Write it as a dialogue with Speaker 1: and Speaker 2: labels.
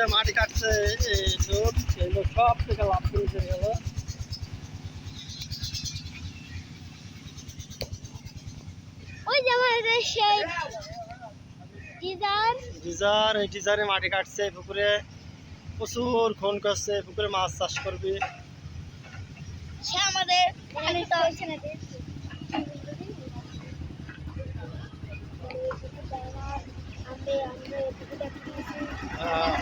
Speaker 1: যে মাটি কাটছে লোক সব থেকে লাভ করে চলে গেল
Speaker 2: ওই যে সেই ডিজাইন
Speaker 1: ডিজার এই ডিজারে মাটি কাটছে পুকুরে প্রচুর খুন করছে পুকুরে মাছ চাষ করবে।
Speaker 2: সে আমাদের আমি তো
Speaker 1: আহ,